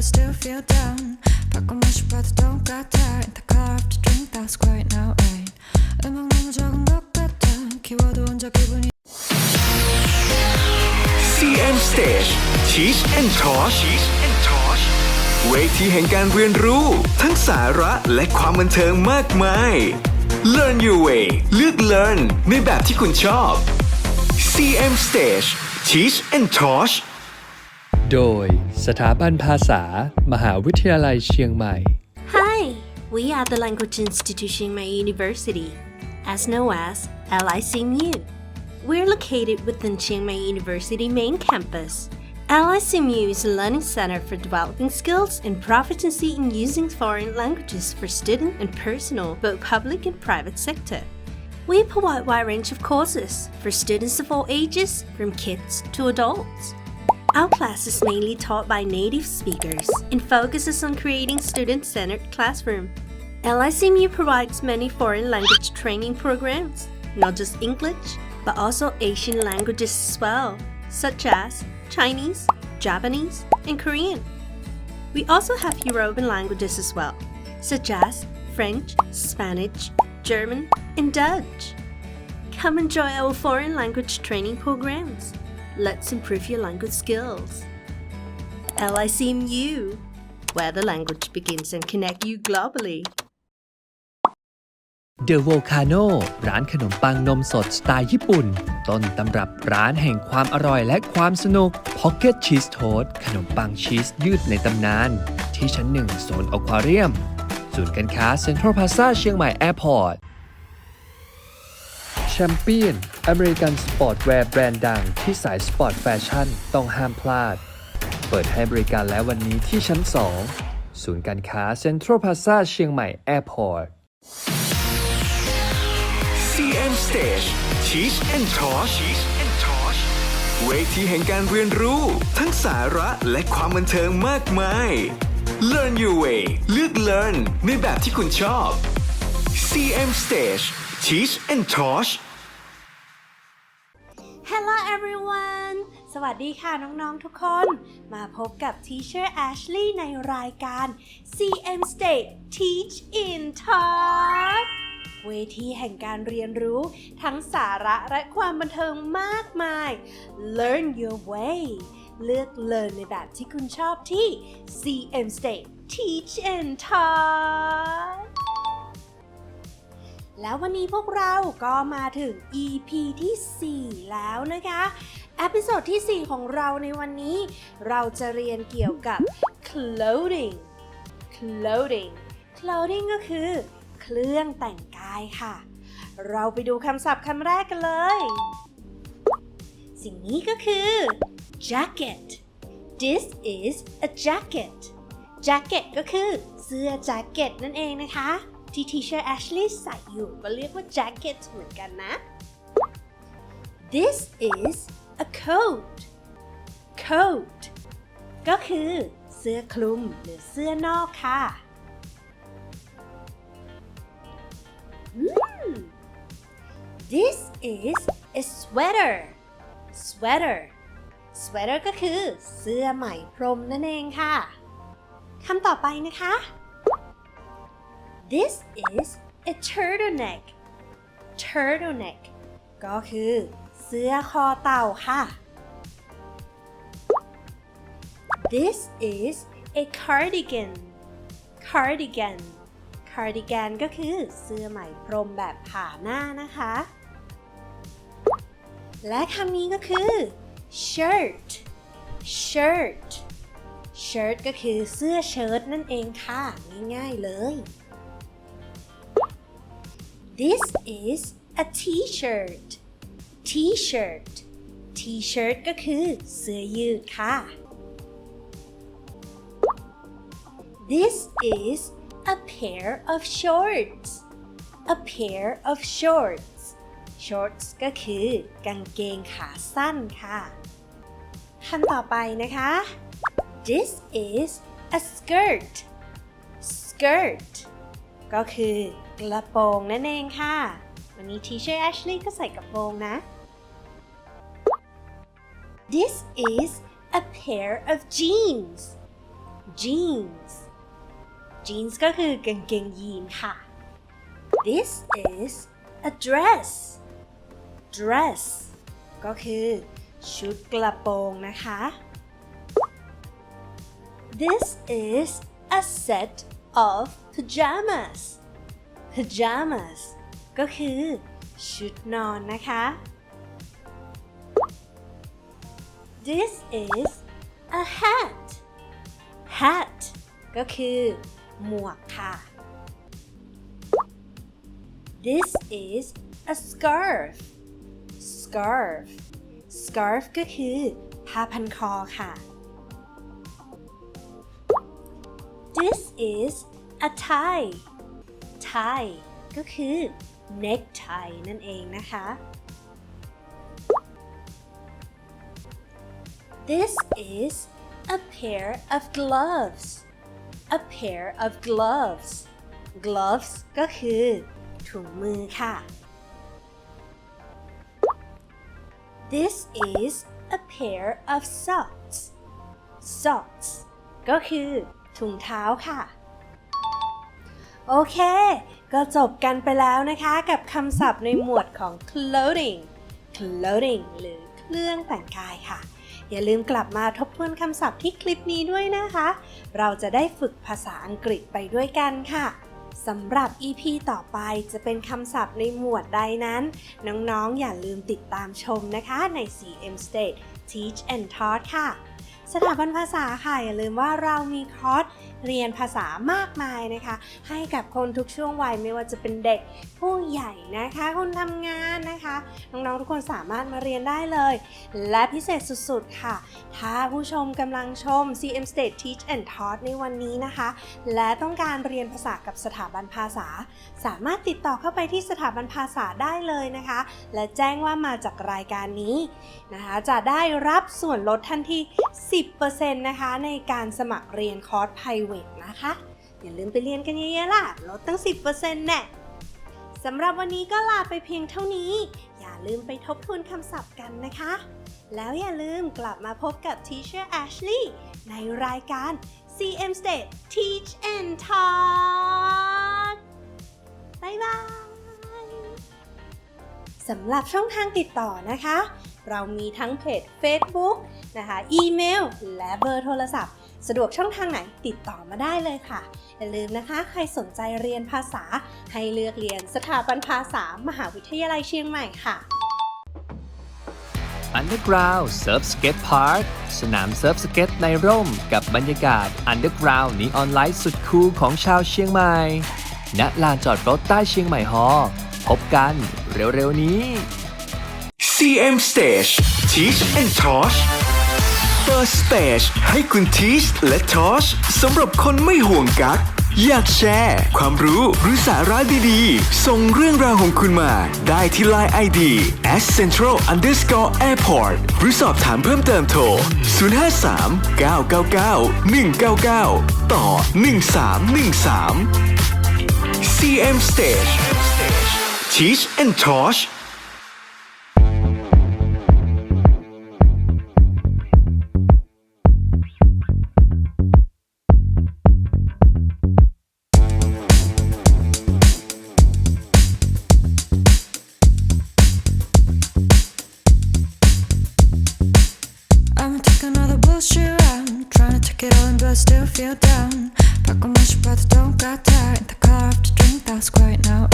I still feel down. Back on my but don't got tired. In the car after drink, that's quiet now, ain't. 음악 너무 적은 것 같아. 키워도 혼자 기분이. CM Stage Teach and Tosh Teach and Tosh เวทีแห่งการเรียนรู้ ทั้งสาระและความบันเทิงมากมาย Learn your way เลือก Learn ในแบบที่คุณชอบ CM Stage Teach and Tosh โดยสถาบันภาษา มหาวิทยาลัยเชียงใหม่ Hi, we are the Language Institute Chiang Mai University, as known as LICMU. We're located within Chiang Mai University main campus. LICMU is a learning center for developing skills and proficiency in using foreign languages for student and personal, both public and private sector. We provide wide range of courses for students of all ages, from kids to adults. Our class is mainly taught by native speakers and focuses on creating student-centered classroom. LICMU provides many foreign language training programs, not just English, but also Asian languages as well, such as Chinese, Japanese, and Korean. We also have European languages as well, such as French, Spanish, German, and Dutch. Come enjoy our foreign language training programs. Let's improve your language skills. LICMU, where the language begins and connect you globally. The Volcano ร้านขนมปังนมสดสไตล์ญี่ปุ่น ต้นตำรับร้านแห่งความอร่อยและความสนุก Pocket Cheese Toast ขนมปังชีสยืดในตำนาน ที่ชั้นหนึ่งโซนอควาเรียม ศูนย์การค้าเซ็นทรัลพาซาเชียงใหม่แอร์พอร์ต แชมเปี้ยนอเมริกันสปอร์ตแวร์แบรนด์ดังที่สายสปอร์ตแฟชั่นต้องห้ามพลาด เปิดให้บริการแล้ววันนี้ที่ชั้น 2 ศูนย์การค้าเซ็นทรัลพาซาเชียงใหม่แอร์พอร์ต CM Stage Teach and Tosh Teach and Tosh เวทีแห่งการเรียนรู้ ทั้งสาระและความบันเทิงมากมาย Learn your way เลือก Learn ในแบบที่คุณชอบ CM Stage Teach and Tosh Hello everyone สวัสดีค่ะน้องๆทุกคน มาพบกับ Teacher Ashley ในรายการ CM State Teach in Talk เวทีแห่งการเรียนรู้ทั้งสาระและความบันเทิงมากมาย Learn your way เลือก Learn ในแบบที่คุณชอบที่ CM State Teach and Talk แล้ววันนี้พวกเราก็มาถึง EP ที่ 4 แล้วนะคะเอพิโซดที่ 4 ของเราในวันนี้ เราจะเรียนเกี่ยวกับ clothing clothing clothing ก็คือ เครื่องแต่งกายค่ะ เราไปดูคำศัพท์คำแรกกันเลย สิ่งนี้ก็คือ jacket this is a jacket jacket ก็คือเสื้อแจ็คเก็ตนั่นเองนะคะ ที่ Teacher Ashley ใส่อยู่ก็เรียกว่า jacket เหมือนกันนะ This is a coat coat ก็คือเสื้อคลุมหรือเสื้อนอกค่ะ mm. This is a sweater sweater sweater ก็คือเสื้อไหมพรมนั่นเองค่ะ คำต่อไปนะคะ This is a turtleneck turtleneck ก็คือเสื้อคอเต่าค่ะ This is a cardigan cardigan cardigan ก็คือเสื้อไหมพรมแบบผ่าหน้านะคะ และคำนี้ก็คือ shirt shirt shirt ก็คือเสื้อเชิ้ตนั่นเองค่ะ ง่ายๆเลย This is a t-shirt t-shirt t-shirt ก็คือเสื้อยืดค่ะ This is a pair of shorts a pair of shorts shorts ก็คือกางเกงขาสั้นค่ะคำต่อไปนะคะ This is a skirt skirt ก็คือ กระโปรงนั่นเองค่ะ วันนี้ทีเชอร์แอชลีย์ก็ใส่กระโปรงนะ This is a pair of jeans jeans jeans ก็คือกางเกงยีนค่ะ This is a dress dress ก็คือชุดกระโปรงนะคะ This is a set of pajamas pajamas ก็คือ ชุดนอนนะคะ this is a hat hat ก็คือ หมวกค่ะ this is a scarf scarf scarf ก็คือ ผ้าพันคอค่ะ this is a tie tie ก็คือ necktie นั่นเองนะคะ This is a pair of gloves. A pair of gloves. Gloves ก็คือ ถุงมือค่ะ This is a pair of socks. Socks ก็คือ ถุงเท้าค่ะ โอเค ก็จบกันไปแล้วนะคะกับคำศัพท์ในหมวดของ clothing clothing หรือเครื่องแต่งกายค่ะ อย่าลืมกลับมาทบทวนคำศัพท์ที่คลิปนี้ด้วยนะคะ เราจะได้ฝึกภาษาอังกฤษไปด้วยกันค่ะสำหรับ EP ต่อไปจะเป็นคำศัพท์ในหมวดใดนั้น น้อง ๆ อย่าลืมติดตามชมนะคะใน CM State Teach and Taught ค่ะ สถาบันภาษาค่ะ อย่าลืมว่าเรามีคอร์ส เรียนภาษามากมายนะคะ ให้กับคนทุกช่วงวัยไม่ว่าจะเป็นเด็กผู้ใหญ่นะคะ คนทำงานนะคะ น้องๆทุกคนสามารถมาเรียนได้เลย และพิเศษสุดๆค่ะ ถ้าผู้ชมกำลังชม CM State Teach and Taught ในวันนี้นะคะ และต้องการเรียนภาษากับสถาบันภาษา สามารถติดต่อเข้าไปที่สถาบันภาษาได้เลยนะคะ และแจ้งว่ามาจากรายการนี้นะคะจะได้รับส่วนลดทันที 10%นะคะในการสมัครเรียนคอร์ส private นะคะ อย่าลืมไปเรียนกันเยอะๆล่ะ ลดตั้ง 10%แน่สำหรับวันนี้ก็ลาไปเพียงเท่านี้ อย่าลืมไปทบทวนคำศัพท์กันนะคะ แล้วอย่าลืมกลับมาพบกับ Teacher Ashley ในรายการ CM State Teach and Talk บ๊ายบายสำหรับช่องทางติดต่อนะคะ เรามีทั้งเพจ Facebook นะคะ อีเมล และเบอร์โทรศัพท์ สะดวกช่องทางไหนติดต่อมาได้เลยค่ะ อย่าลืมนะคะ ใครสนใจเรียนภาษา ให้เลือกเรียนสถาบันภาษามหาวิทยาลัยเชียงใหม่ค่ะ Underground Surf Skate Park สนามเซิร์ฟสเก็ตในร่มกับบรรยากาศ Underground นีออนไลท์สุดคูลของชาวเชียงใหม่ ณ ลานจอดรถใต้เชียงใหม่ฮอลล์พบกันเร็วๆนี้ CM Stage Teach and Tosh First Stage ให้คุณ Teach และ Tosh สำหรับคนไม่ห่วงกั๊กอยากแชร์ ความรู้หรือสาระดีๆ ส่งเรื่องราวของคุณมา ได้ที่ Line ID at central underscore airport หรือสอบถามเพิ่มเติมโทร 053 999 199 ต่อ 1313 CM Stage Teach and Tosh still feel down. Talking much about the don't got time. The car to drink, that's quite now.